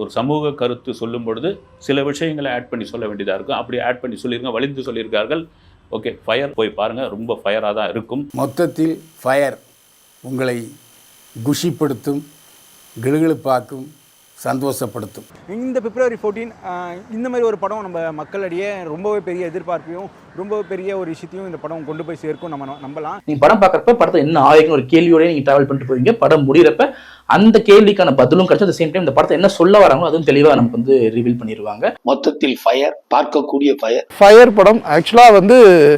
ஒரு சமூக கருத்து சொல்லும் பொழுது சில விஷயங்களை ஆட் பண்ணி சொல்ல வேண்டியதாக இருக்கும். அப்படி ஆட் பண்ணி சொல்லியிருங்க வலிந்து சொல்லியிருக்கார்கள். ஓகே ஃபயர் போய் பாருங்கள் ரொம்ப ஃபயராக தான் இருக்கும். மொத்தத்தில் ஃபயர் உங்களை குஷிப்படுத்தும் கிளுகிளுப்பாக்கும் சந்தோஷப்படுத்தும். இந்த பிப்ரவரி ஃபோர்டீன் இந்த மாதிரி ஒரு படம் நம்ம மக்களிடையே ரொம்பவே பெரிய எதிர்பார்ப்பையும் ரொம்பவே பெரிய ஒரு விஷயத்தையும் இந்த படம் கொண்டு போய் சேர்க்கும் நம்ம நம்பலாம். நீங்க படம் பார்க்கறப்ப படத்தை என்ன ஆயிருக்குன்னு ஒரு கேள்வியோட நீங்க டிராவல் பண்ணிட்டு போவீங்க படம் முடியிறப்ப அந்த கேள்விக்கான பதிலும் கிடைச்சு at சேம் டைம் இந்த படத்தை என்ன சொல்ல வராங்களோ அதுவும் தெளிவா நமக்கு வந்து ரிவீல் பண்ணிடுவாங்க மொத்தத்தில் ஃபயர் பார்க்கக்கூடிய ஃபயர் ஃபயர் படம் ஆக்சுவலாக வந்து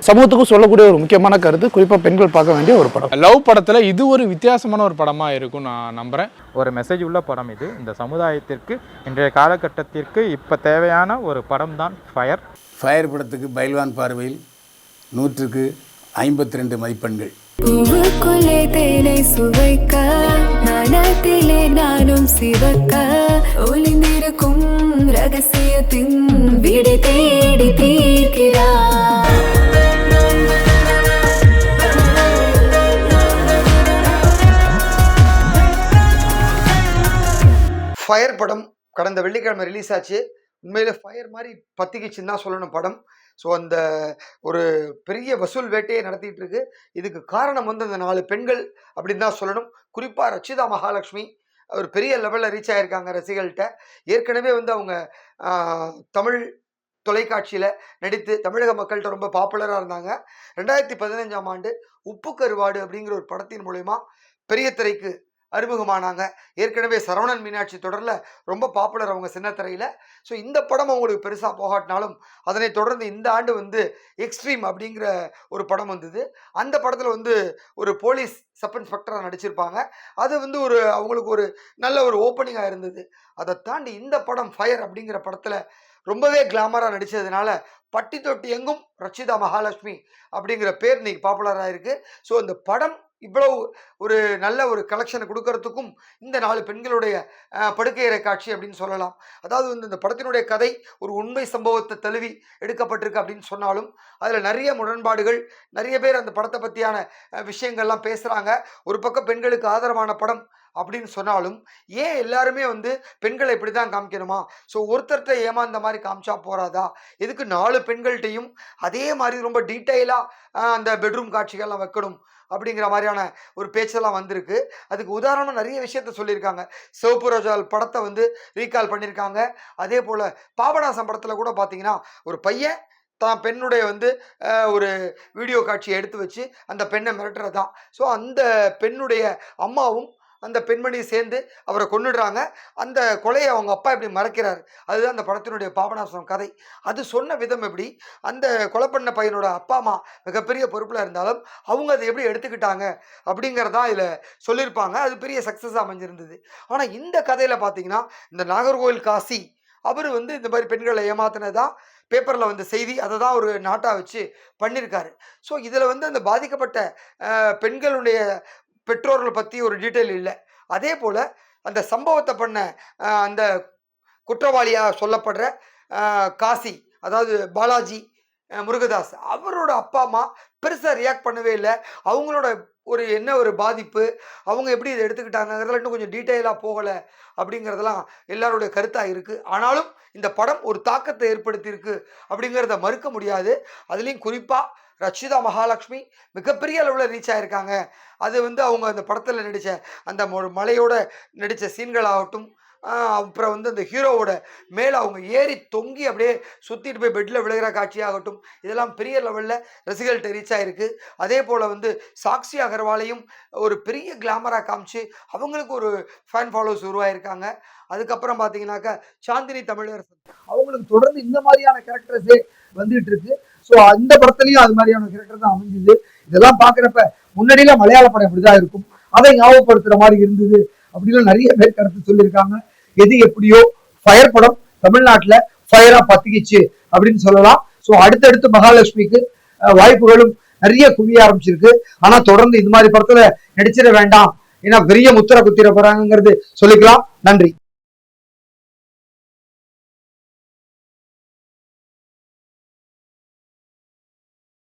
சமூகத்துக்கும் சொல்லக்கூடிய ஒரு முக்கியமான கருத்து. குறிப்பாக பெண்கள் பார்க்க வேண்டிய ஒரு படம். லவ் படத்துல இது ஒரு வித்தியாசமான ஒரு படமா இருக்கும் நான் நம்புறேன். ஒரு மெசேஜ் உள்ள படம் இது. இந்த சமுதாயத்திற்கு இன்றைய காலகட்டத்திற்கு இப்போ தேவையான ஒரு படம் தான் ஃபயர் ஃபயர் படத்துக்கு பைல்வான் பார்வையில் நூற்றுக்கு ஐம்பத்தி ரெண்டு மதிப்பெண்கள். பூவுக்குள்ளே தேனை சுவைக்க மனத்திலே நானும் சிவக்க ஒளிந்திருக்கும் ரகசியத்தின் விடை தேடி தீர்க்கிறார். ஃபயர் படம் கடந்த வெள்ளிக்கிழமை ரிலீஸ் ஆச்சு. உண்மையில் ஃபயர் மாதிரி பத்திக்கிச்சுன்னு தான் சொல்லணும் படம். ஸோ அந்த ஒரு பெரிய வசூல் வேட்டையை நடத்திட்டு இருக்கு இதுக்கு காரணம் வந்து அந்த நாலு பெண்கள் அப்படின்னு தான் சொல்லணும். குறிப்பாக ரச்சிதா மகாலட்சுமி ஒரு பெரிய லெவலில் ரீச் ஆகியிருக்காங்க ரசிகள்கிட்ட ஏற்கனவே வந்து அவங்க தமிழ் தொலைக்காட்சியில் நடித்து தமிழக மக்கள்கிட்ட ரொம்ப பாப்புலராக இருந்தாங்க. ரெண்டாயிரத்தி பதினஞ்சாம் ஆண்டு உப்பு கருவாடு அப்படிங்கிற ஒரு படத்தின் மூலயமா பெரிய திரைக்கு அறிமுகமானாங்க. ஏற்கனவே சரவணன் மீனாட்சி தொடரில் ரொம்ப பாப்புலர் அவங்க சின்னத்திரையில். ஸோ இந்த படம் அவங்களுக்கு பெருசாக போகாட்டினாலும் அதனை தொடர்ந்து இந்த ஆண்டு வந்து எக்ஸ்ட்ரீம் அப்படிங்கிற ஒரு படம் வந்தது. அந்த படத்தில் வந்து ஒரு போலீஸ் சப் இன்ஸ்பெக்டராக நடிச்சிருப்பாங்க. அது வந்து ஒரு அவங்களுக்கு ஒரு நல்ல ஒரு ஓப்பனிங்காக இருந்தது. அதை தாண்டி இந்த படம் ஃபயர் அப்படிங்கிற படத்தில் ரொம்பவே கிளாமராக நடித்ததுனால பட்டி தொட்டி எங்கும் ரச்சிதா மகாலட்சுமி அப்படிங்கிற பேர் இன்னைக்கு பாப்புலராக இருக்குது ஸோ இந்த படம் இவ்வளவு ஒரு நல்ல ஒரு கலெக்ஷனை கொடுக்கறதுக்கும் இந்த நாலு பெண்களுடைய படுக்கையறை காட்சி அப்படின்னு சொல்லலாம். அதாவது வந்து இந்த படத்தினுடைய கதை ஒரு உண்மை சம்பவத்தை தழுவி எடுக்கப்பட்டிருக்கு அப்படின்னு சொன்னாலும் அதில் நிறைய முரண்பாடுகள் நிறைய பேர் அந்த படத்தை பற்றியான விஷயங்கள்லாம் பேசுகிறாங்க ஒரு பக்கம் பெண்களுக்கு ஆதரவான படம் அப்படின்னு சொன்னாலும் ஏன் எல்லாருமே வந்து பெண்களை இப்படி தான் காமிக்கணுமா? ஸோ ஒருத்தர்கிட்ட ஏமாந்த மாதிரி காமிச்சா போகிறாதா எதுக்கு நாலு பெண்கள்கிட்டையும் அதே மாதிரி ரொம்ப டீட்டெயிலாக அந்த பெட்ரூம் காட்சிகள்லாம் வைக்கணும் அப்படிங்கிற மாதிரியான ஒரு பேச்செல்லாம் வந்திருக்கு. அதுக்கு உதாரணமாக நிறைய விஷயத்த சொல்லியிருக்காங்க. சிவப்பு ரோஜால் படத்தை வந்து ரீகால் பண்ணியிருக்காங்க. அதே போல் பாபநாசம் படத்தில் கூட பார்த்தீங்கன்னா ஒரு பையன் தான் பெண்ணுடைய வந்து ஒரு வீடியோ காட்சியை எடுத்து வச்சு அந்த பெண்ணை மிரட்டுறதா. ஸோ அந்த பெண்ணுடைய அம்மாவும் அந்த பெண்மணி சேர்ந்து அவரை கொன்னுடுறாங்க. அந்த கொலையை அவங்க அப்பா இப்படி மறக்கிறார். அதுதான் அந்த படத்தினுடைய பாபநாசம் கதை. அது சொன்ன விதம் எப்படி? அந்த கொலை பண்ண பையனோட அப்பா அம்மா மிகப்பெரிய பொறுப்பில் இருந்தாலும் அவங்க அதை எப்படி எடுத்துக்கிட்டாங்க அப்படிங்கிறதா இதில் சொல்லியிருப்பாங்க. அது பெரிய சக்ஸஸ் அமைஞ்சிருந்தது. ஆனால் இந்த கதையில் பார்த்தீங்கன்னா இந்த நாகர்கோவில் காசி அவர் வந்து இந்த மாதிரி பெண்களை ஏமாத்தினதா பேப்பரில் வந்த செய்தி அதை தான் ஒரு நாட்டாக வச்சு பண்ணியிருக்காரு ஸோ இதில் வந்து அந்த பாதிக்கப்பட்ட பெண்களுடைய பெற்றோர்கள் பற்றி ஒரு டீட்டெயில் இல்லை. அதே போல் அந்த சம்பவத்தை பண்ண அந்த குற்றவாளியாக சொல்லப்படுற காசி அதாவது பாலாஜி முருகதாஸ் அவரோட அப்பா அம்மா பெருசாக ரியாக்ட் பண்ணவே இல்லை. அவங்களோட ஒரு என்ன ஒரு பாதிப்பு அவங்க எப்படி இதை எடுத்துக்கிட்டாங்கிறதுல இன்னும் கொஞ்சம் டீட்டெயிலாக போகலை அப்படிங்கிறதெல்லாம் எல்லாருடைய கருத்தாக இருக்குது ஆனாலும் இந்த படம் ஒரு தாக்கத்தை ஏற்படுத்தியிருக்கு அப்படிங்கிறத மறுக்க முடியாது. அதுலேயும் குறிப்பாக ரச்சிதா மகாலட்சுமி மிகப்பெரிய அளவில் ரீச் ஆகியிருக்காங்க அது வந்து அவங்க அந்த படத்தில் நடித்த அந்த மொ- மலையோட நடித்த சீன்களாகட்டும் ஆகட்டும் அப்புறம் வந்து அந்த ஹீரோவோட மேலே அவங்க ஏறி தொங்கி அப்படியே சுற்றிட்டு போய் பெட்டில் விழுகிற காட்சியாகட்டும் இதெல்லாம் பெரிய லெவலில் ரசிகர்கள்ட்ட ரீச் ஆகிருக்கு அதே போல் வந்து சாக்ஷி அகர்வாலையும் ஒரு பெரிய கிளாமராக காமிச்சு அவங்களுக்கு ஒரு ஃபேன் ஃபாலோவர்ஸ் உருவாயிருக்காங்க. அதுக்கப்புறம் பார்த்தீங்கன்னாக்கா சாந்தினி தமிழரசன். அவங்களுக்கு தொடர்ந்து இந்த மாதிரியான கேரக்டர்ஸே வந்துட்டு இருக்கு. ஸோ அந்த படத்துலையும் அது மாதிரியான கேரக்டர் தான் அமைஞ்சது. இதெல்லாம் பார்க்குறப்ப முன்னாடியெல்லாம் மலையாள படம் இப்படிதான் இருக்கும். அதை ஞாபகப்படுத்துற மாதிரி இருந்தது அப்படின்னு நிறைய பேர் கருத்து சொல்லியிருக்காங்க. எது எப்படியோ ஃபயர் படம். தமிழ்நாட்டில் ஃபயரா பத்திக்கிச்சு அப்படின்னு சொல்லலாம். ஸோ அடுத்தடுத்து மகாலட்சுமிக்கு வாய்ப்புகளும் நிறைய குவிய ஆரம்பிச்சிருக்கு. ஆனா தொடர்ந்து இது மாதிரி படத்துல நடிச்சிட வேண்டாம். ஏன்னா பெரிய முத்திர குத்திர போறாங்கிறது சொல்லிக்கலாம். நன்றி.